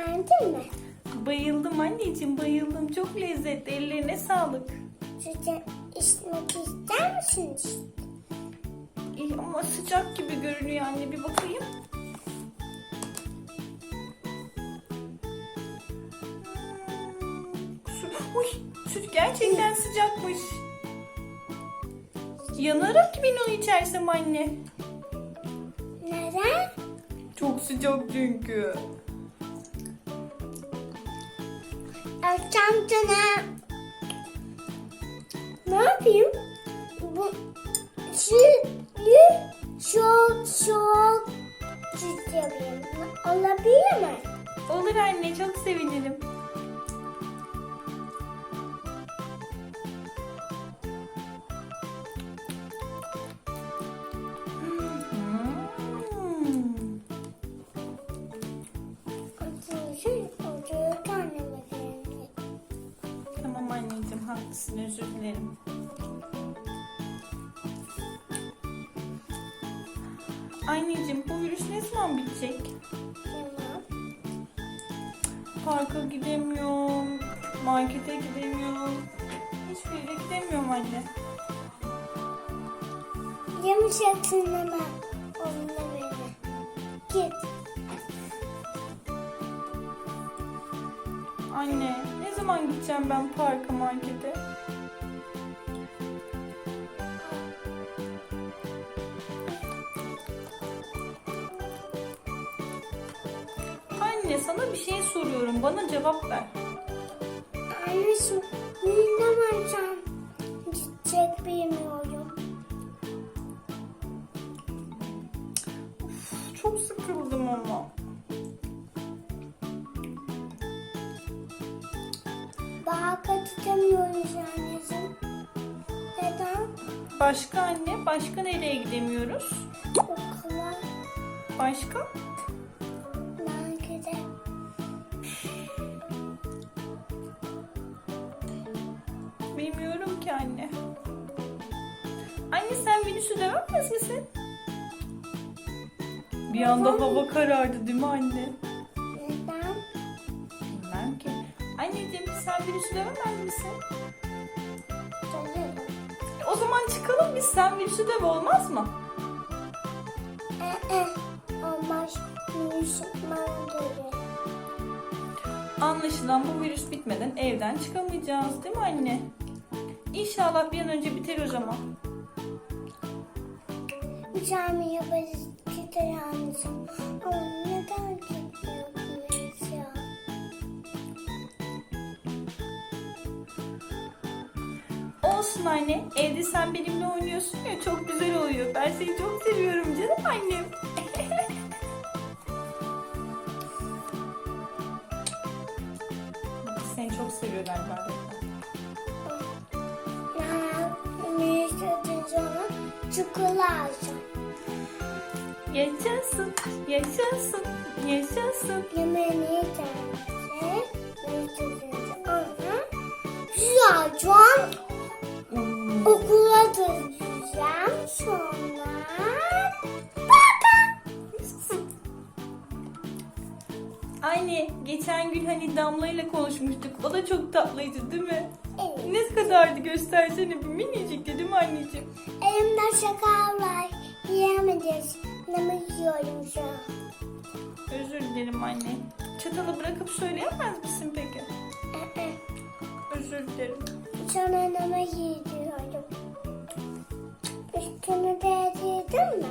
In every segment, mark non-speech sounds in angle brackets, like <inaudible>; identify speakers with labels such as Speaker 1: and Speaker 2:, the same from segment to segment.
Speaker 1: Beğendin mi?
Speaker 2: Bayıldım anneciğim bayıldım. Çok lezzetli. Ellerine sağlık.
Speaker 1: Size içmek ister misiniz?
Speaker 2: İyi ama sıcak gibi görünüyor anne. Bir bakayım. Hmm, uy, süt gerçekten sıcakmış. Yanarım ki ben onu içersem anne.
Speaker 1: Neden?
Speaker 2: Çok sıcak çünkü.
Speaker 1: Akşam sana ne yapayım? Bu sütlü çok çok süt yapayım. Olabilir mi?
Speaker 2: Olur anne çok sevinirim. Özür dilerim. Anneciğim bu virüs ne zaman bitecek? Parka gidemiyorum, markete gidemiyorum. Hiçbir yere gidemiyorum anne.
Speaker 1: Yumuşaksın hemen. Onunla beni. Git.
Speaker 2: Anne ne zaman gideceğim ben parka markete? Sana bir şey soruyorum bana cevap ver.
Speaker 1: Anneciğim ne zaman gidecek bilmiyorum.
Speaker 2: Çok sıkıldım ama.
Speaker 1: Bahaka gidemiyoruz anneciğim. Neden?
Speaker 2: Başka anne başka nereye gidemiyoruz?
Speaker 1: Okula
Speaker 2: Başka? Bilmiyorum ki anne. Anne sen Venüs'ü dövemez misin? Bir anda hava karardı değil mi anne?
Speaker 1: Neden?
Speaker 2: Bilmem ki. Anneciğim sen Venüs'ü dövemez misin?
Speaker 1: Dönerim.
Speaker 2: O zaman çıkalım biz sen Venüs'ü döv olmaz mı?
Speaker 1: Ee, olmaz. Yuşutmam gelir.
Speaker 2: Anlaşılan bu virüs bitmeden evden çıkamayacağız değil mi anne? İnşallah bir an önce biter o zaman.
Speaker 1: Bir tane yaparız gider anneciğim. Ama neden gitmiyoruz ya?
Speaker 2: Olsun anne. Evde sen benimle oynuyorsun ya çok güzel oluyor. Ben seni çok seviyorum canım annem. <laughs> seni çok seviyor galiba.
Speaker 1: Çikolata.
Speaker 2: Yaşasın, yaşasın, yaşasın.
Speaker 1: Yemeğini güzelce
Speaker 2: Hmm.
Speaker 1: okula döneceğim. Sonra baba.
Speaker 2: Anne, geçen gün hani Damla ile konuşmuştuk. O da çok tatlıydı değil mi?
Speaker 1: Evet.
Speaker 2: Ne kadardı göstersene bir minicikti değil mi anneciğim?
Speaker 1: Elimde şeker var. Yiyemeyiz. Ne yiyorum şu an?
Speaker 2: Özür dilerim anne. Çatalı bırakıp söyleyemez misin peki?
Speaker 1: Ee,
Speaker 2: Özür dilerim.
Speaker 1: Sonra ne yiyorum? Üstünü değdirdin mi?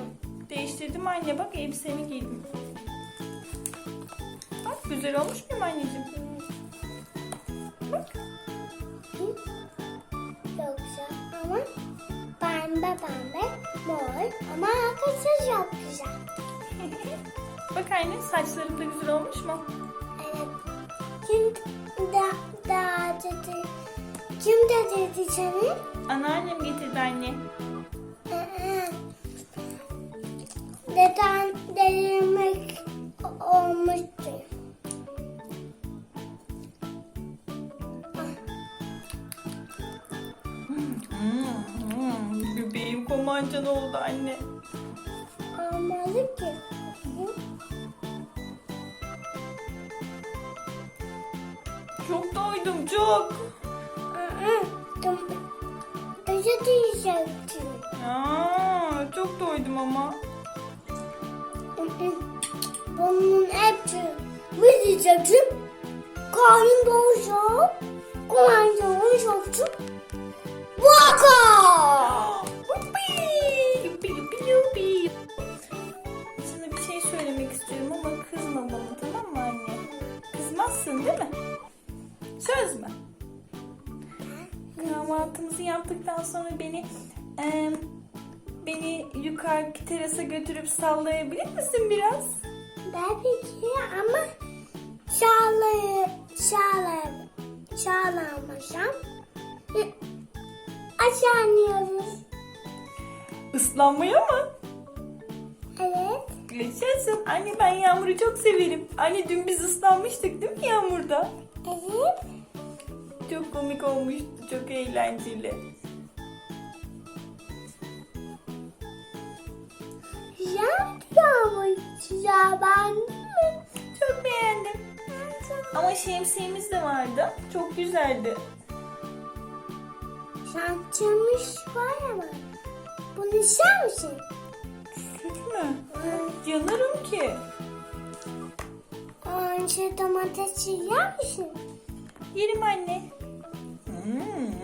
Speaker 2: Değiştirdim anne bak elbisemi giydim. Bak güzel olmuş muyum anneciğim? Bak.
Speaker 1: Yoksa ama pembe pembe mor ama arkası çok güzel.
Speaker 2: Bak anne saçlarım da güzel olmuş mu?
Speaker 1: Evet. Kim da, da dedi? Kim de dedi seni?
Speaker 2: Anneannem getirdi anne.
Speaker 1: Neden delirmek olmuştu?
Speaker 2: Komancan oldu anne.
Speaker 1: Olmalı ki.
Speaker 2: Çok doydum çok.
Speaker 1: Özür diyecektim.
Speaker 2: Aa, çok doydum ama.
Speaker 1: Bunun hepsi ne diyecektim? Karnım doyacak. Kulağım doyacak. Vaka!
Speaker 2: Yuppi, söylemek istiyorum ama kızma bana tamam mı anne? Kızmazsın değil mi? Söz mü? Kahvaltımızı yaptıktan sonra beni em, beni yukarı terasa götürüp sallayabilir misin biraz?
Speaker 1: Tabii ki ama şağlayı, şağlayı, şağlamasam aşağı iniyoruz.
Speaker 2: Islanmaya mı? Yaşasın. Anne ben Yağmur'u çok severim. Anne dün biz ıslanmıştık değil mi Yağmur'da?
Speaker 1: Evet.
Speaker 2: Çok komik olmuştu. Çok eğlenceli.
Speaker 1: Güzel yağmur. Güzel mi?
Speaker 2: Çok beğendim. Ama şemsiyemiz de vardı. Çok güzeldi.
Speaker 1: Şantçımız var ama. Bunu ister misin?
Speaker 2: Mü? Yanarım ki.
Speaker 1: Önce domatesi yer misin?
Speaker 2: Yerim anne. Hmm.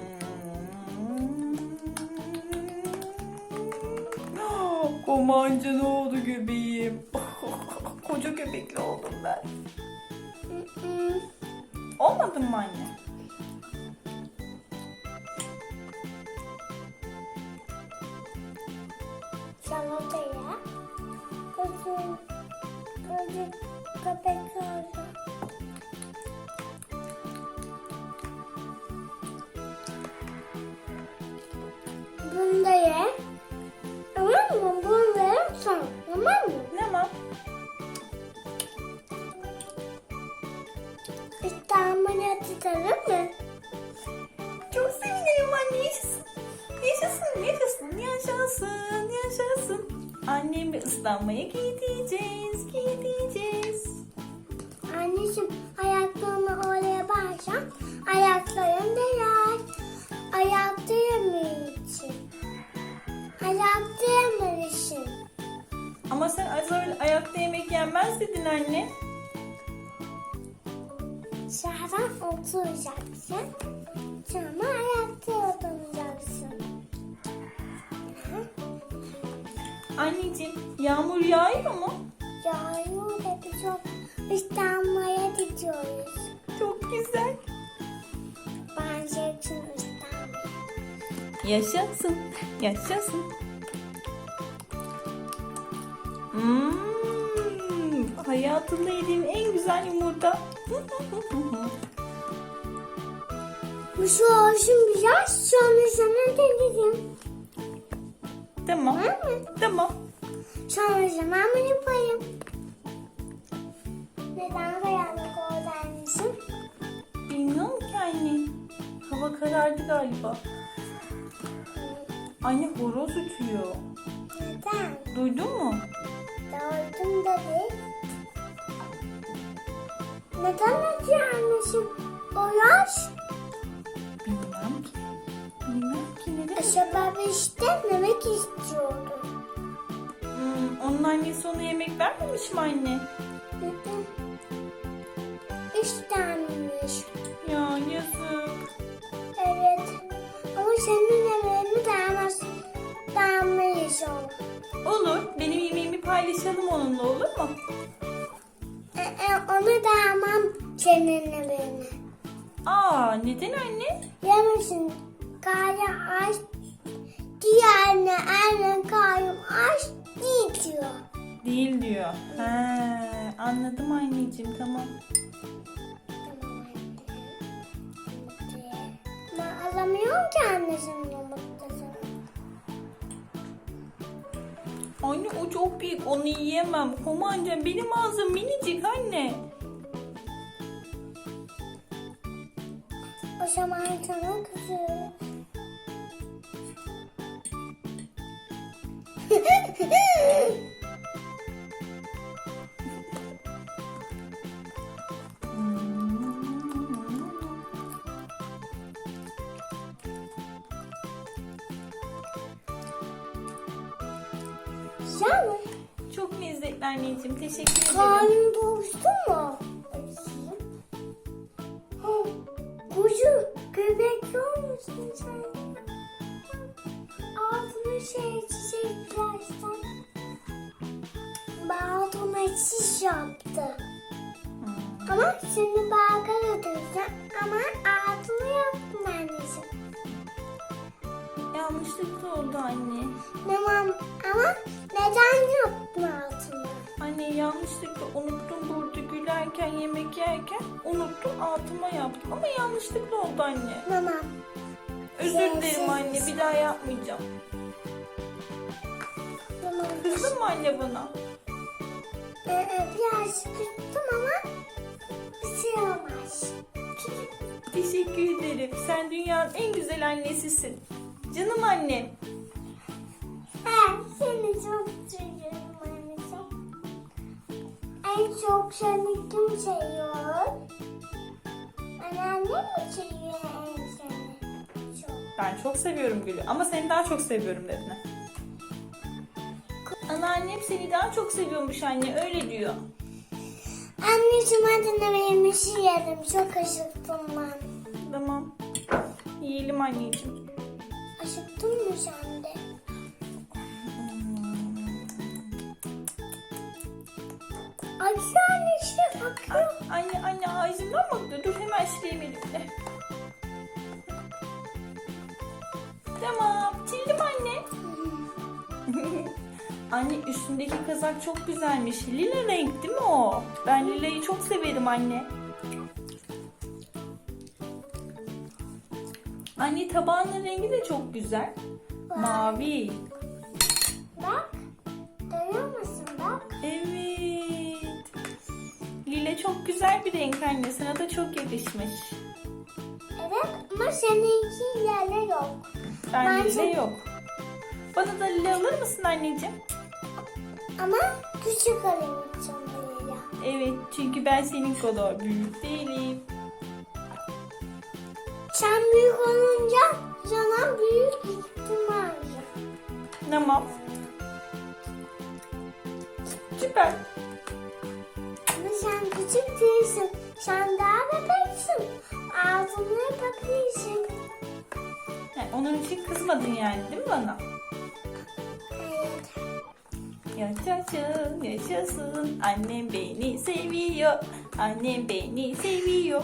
Speaker 2: Komanca ne oldu göbeğim? <laughs> Koca göbekli oldum ben. Olmadın mı anne?
Speaker 1: Salataya. Kızım. Kızım. Köpek oldu. Bunu da ye. Tamam mı? Bunu mı?
Speaker 2: Tamam.
Speaker 1: İşte ameliyat edelim mi?
Speaker 2: Çok sevinirim anne. Yaşasın, yaşasın, yaşasın, yaşasın. Annemi ıslanmaya gideceğiz, gideceğiz.
Speaker 1: Anneciğim ayaklarımı oraya bağırsam ayaklarım değer. Ayakta yemeyeceksin. Ayakta yemelisin.
Speaker 2: Ama sen az önce ayakta yemek yenmez dedin anne.
Speaker 1: Şahran oturacaksın. Sonra ayakta oturacaksın.
Speaker 2: Anneciğim, yağmur yağıyor mu?
Speaker 1: Yağıyor da biz o İstanbul'a gidiyoruz.
Speaker 2: Çok güzel.
Speaker 1: Bence için İstanbul.
Speaker 2: Yaşasın, yaşasın. Hmm, hayatımda yediğim en güzel yumurta.
Speaker 1: Bu şu olsun biraz sonra sana deneyeceğim.
Speaker 2: Tamam,
Speaker 1: Tamam mı?
Speaker 2: tamam.
Speaker 1: Sonra zaman mı? Neden karanlık oldu anneciğim?
Speaker 2: Bilmiyorum ki anne. Hava karardı galiba. Anne horoz uçuyor.
Speaker 1: Neden?
Speaker 2: Duydun mu?
Speaker 1: Doğurdum da değil. Neden acıyor anneciğim? O yaş.
Speaker 2: Bilmem ki.
Speaker 1: Acaba işte yemek istiyordum.
Speaker 2: Hmm, onun annesi ona yemek vermemiş mi anne?
Speaker 1: Hı hı. İstenmiş.
Speaker 2: Ya yazık.
Speaker 1: Evet. Ama senin yemeğini dayanmaz. Dayanmayız o.
Speaker 2: Olur. Benim yemeğimi paylaşalım onunla olur mu?
Speaker 1: E, e, onu dayanmam senin yemeğini.
Speaker 2: Aa neden anne?
Speaker 1: Yemesin. Karnı aç. Diğerine anne karnım aç değil diyor.
Speaker 2: Değil diyor. He, anladım anneciğim tamam.
Speaker 1: Ben alamıyorum ki annesinin yumurtasını.
Speaker 2: Anne o çok büyük onu yiyemem. Komanca benim ağzım minicik anne.
Speaker 1: O zaman sana kızıyorum. Güzel mi?
Speaker 2: Çok lezzetli anneciğim. Teşekkür ederim.
Speaker 1: Karnım doydu mu? Yaptı.
Speaker 2: Hmm.
Speaker 1: Ama şimdi balka götüreceğim. Ama ağzını yaptın anneciğim.
Speaker 2: Yanlışlıkla oldu anne.
Speaker 1: Tamam ama neden yaptın ağzını?
Speaker 2: Anne yanlışlıkla unuttum burada gülerken yemek yerken unuttum altıma yaptım ama yanlışlıkla oldu anne.
Speaker 1: Tamam.
Speaker 2: Özür dilerim anne bir daha yapmayacağım.
Speaker 1: Tamam.
Speaker 2: Kızdın mı anne bana?
Speaker 1: Ee, biraz kırptım ama bir şey olmaz.
Speaker 2: Teşekkür ederim. Sen dünyanın en güzel annesisin. Canım annem.
Speaker 1: He, seni çok seviyorum anneciğim. En çok seni kim seviyor? Anneannem mi seviyor en seni? Çok.
Speaker 2: Ben çok seviyorum Gül'ü ama seni daha çok seviyorum Defne. Anneannem seni daha çok seviyormuş anne öyle diyor.
Speaker 1: Anneciğim hadi ne benim işi yedim. Çok acıktım ben.
Speaker 2: Tamam. Yiyelim anneciğim.
Speaker 1: Acıktın mı sen de? Acı anne işte bakıyorum.
Speaker 2: Anne anne ağzımdan baktı. Dur hemen sileyim elimle. Tamam. Anne üstündeki kazak çok güzelmiş. Lila renk değil mi o? Ben lilayı çok severim anne. Anne tabağının rengi de çok güzel. Mavi.
Speaker 1: Bak. Görüyor musun bak?
Speaker 2: Evet. Lila çok güzel bir renk anne. Sana da çok yakışmış.
Speaker 1: Evet ama seninki yerler yok.
Speaker 2: Ben
Speaker 1: Ben
Speaker 2: yok. Bana da lila alır mısın anneciğim?
Speaker 1: Ama küçük alayım çantalıyla.
Speaker 2: Evet çünkü ben senin kadar büyük değilim.
Speaker 1: Sen büyük olunca sana büyük ihtimal.
Speaker 2: Tamam. Süper.
Speaker 1: Ama sen küçük değilsin. Sen daha bebeksin. Ağzını yapabilirsin.
Speaker 2: Yani onun için kızmadın yani değil mi bana? Yaşasın, yaşasın. Annem beni seviyor. Annem beni seviyor.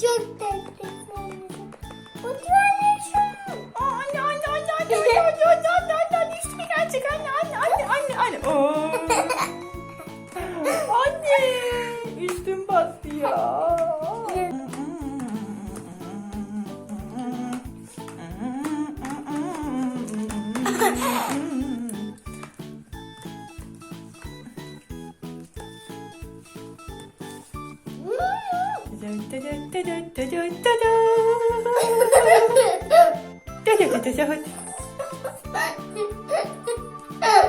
Speaker 1: Çok tatlısın. Hadi anne şunu.
Speaker 2: Aa, anne anne anne anne anne anne anne anne anne anne üstüme gelecek anne anne anne anne anne. Oo. Anne Tete hoş.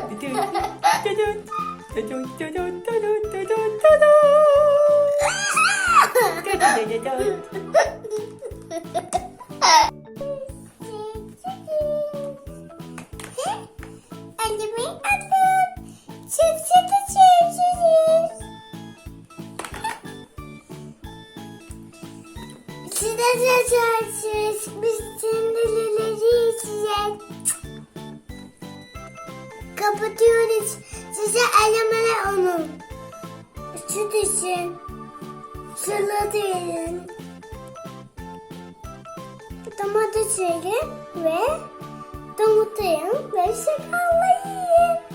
Speaker 2: Tete
Speaker 1: hoş. Tete hoş. Tete hoş.
Speaker 2: Tete hoş. Tete hoş. Tete hoş. Tete hoş. Tete hoş. Tete hoş.
Speaker 1: Size çekersiniz. Biz sinirlileri içeceğiz. Kapatıyoruz. Size elemene onu. Süt için. Sıla deyin. Domates yiyin ve domatayın ve sakallayın.